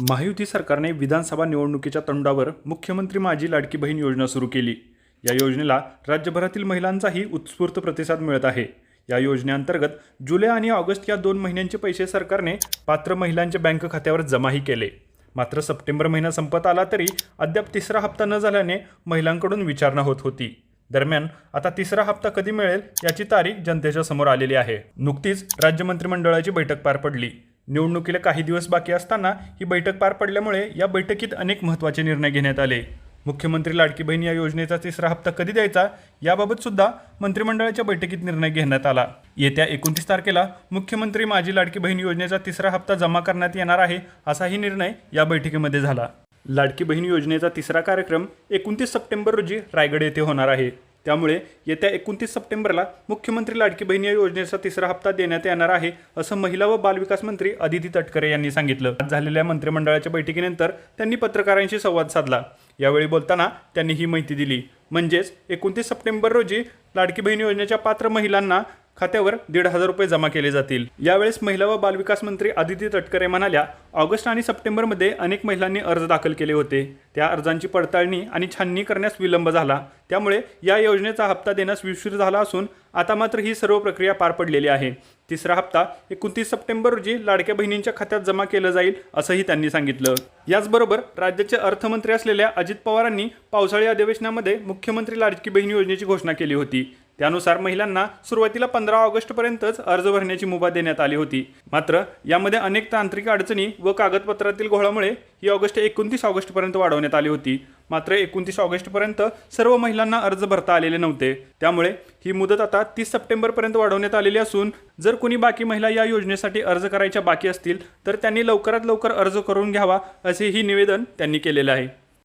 महायुती सरकारने विधानसभा निवडणुकीच्या तोंडावर मुख्यमंत्री माझी लाडकी बहीण योजना सुरू केली. या योजनेला राज्यभरातील महिलांचाही उत्स्फूर्त प्रतिसाद मिळत आहे. या योजनेअंतर्गत जुलै आणि ऑगस्ट या दोन महिन्यांचे पैसे सरकारने पात्र महिलांच्या बँक खात्यावर जमाही केले. मात्र सप्टेंबर महिना संपत आला तरी अद्याप तिसरा हप्ता न झाल्याने महिलांकडून विचारणा होत होती. दरम्यान आता तिसरा हप्ता कधी मिळेल याची तारीख जनतेच्या समोर आलेली आहे. नुकतीच राज्य मंत्रिमंडळाची बैठक पार पडली. निवडणुकीला काही दिवस बाकी असताना ही बैठक पार पडल्यामुळे या बैठकीत अनेक महत्त्वाचे निर्णय घेण्यात आले. मुख्यमंत्री लाडकी बहीण या योजनेचा तिसरा हप्ता कधी द्यायचा याबाबत सुद्धा मंत्रिमंडळाच्या बैठकीत निर्णय घेण्यात आला. येत्या एकोणतीस तारखेला मुख्यमंत्री माझी लाडकी बहीण योजनेचा तिसरा हप्ता जमा करण्यात येणार आहे असाही निर्णय या बैठकीमध्ये झाला. लाडकी बहीण योजनेचा तिसरा कार्यक्रम एकोणतीस सप्टेंबर रोजी रायगड येथे होणार आहे. त्यामुळे येत्या एकोणतीस सप्टेंबरला मुख्यमंत्री लाडकी बहिणी या योजनेचा तिसरा हप्ता देण्यात येणार आहे असं महिला व बालविकास मंत्री अदिती तटकरे यांनी सांगितलं. आज झालेल्या मंत्रिमंडळाच्या बैठकीनंतर त्यांनी पत्रकारांशी संवाद साधला. यावेळी बोलताना त्यांनी ही माहिती दिली. म्हणजेच एकोणतीस सप्टेंबर रोजी लाडकी बहीण योजनेच्या पात्र महिलांना खात्यावर दीड हजार रुपये जमा केले जातील. यावेळेस महिला व बालविकास मंत्री आदिती तटकरे म्हणाल्या ऑगस्ट आणि सप्टेंबरमध्ये अनेक महिलांनी अर्ज दाखल केले होते. त्या अर्जांची पडताळणी आणि छाननी करण्यास विलंब झाला. त्यामुळे या योजनेचा हप्ता देण्यास विशीर झाला असून आता मात्र ही सर्व प्रक्रिया पार पडलेली आहे. तिसरा हप्ता एकोणतीस सप्टेंबर रोजी लाडक्या बहिणींच्या खात्यात जमा केलं जाईल असंही त्यांनी सांगितलं. याचबरोबर राज्याचे अर्थमंत्री असलेल्या अजित पवारांनी पावसाळी अधिवेशनामध्ये मुख्यमंत्री लाडकी बहीण योजनेची घोषणा केली होती. त्यानुसार महिलांना सुरुवातीला पंधरा ऑगस्टपर्यंतच अर्ज भरण्याची मुभा देण्यात आली होती. मात्र यामध्ये अनेक तांत्रिक अडचणी व कागदपत्रातील घोळामुळे ही ऑगस्ट एकोणतीस ऑगस्टपर्यंत वाढवण्यात आली होती. मात्र एकोणतीस ऑगस्टपर्यंत सर्व महिलांना अर्ज भरता आलेले नव्हते. त्यामुळे ही मुदत आता तीस सप्टेंबरपर्यंत वाढवण्यात आलेली असून जर कोणी बाकी महिला या योजनेसाठी अर्ज करायच्या बाकी असतील तर त्यांनी लवकरात लवकर अर्ज करून घ्यावा असेही निवेदन त्यांनी केलेलं आहे.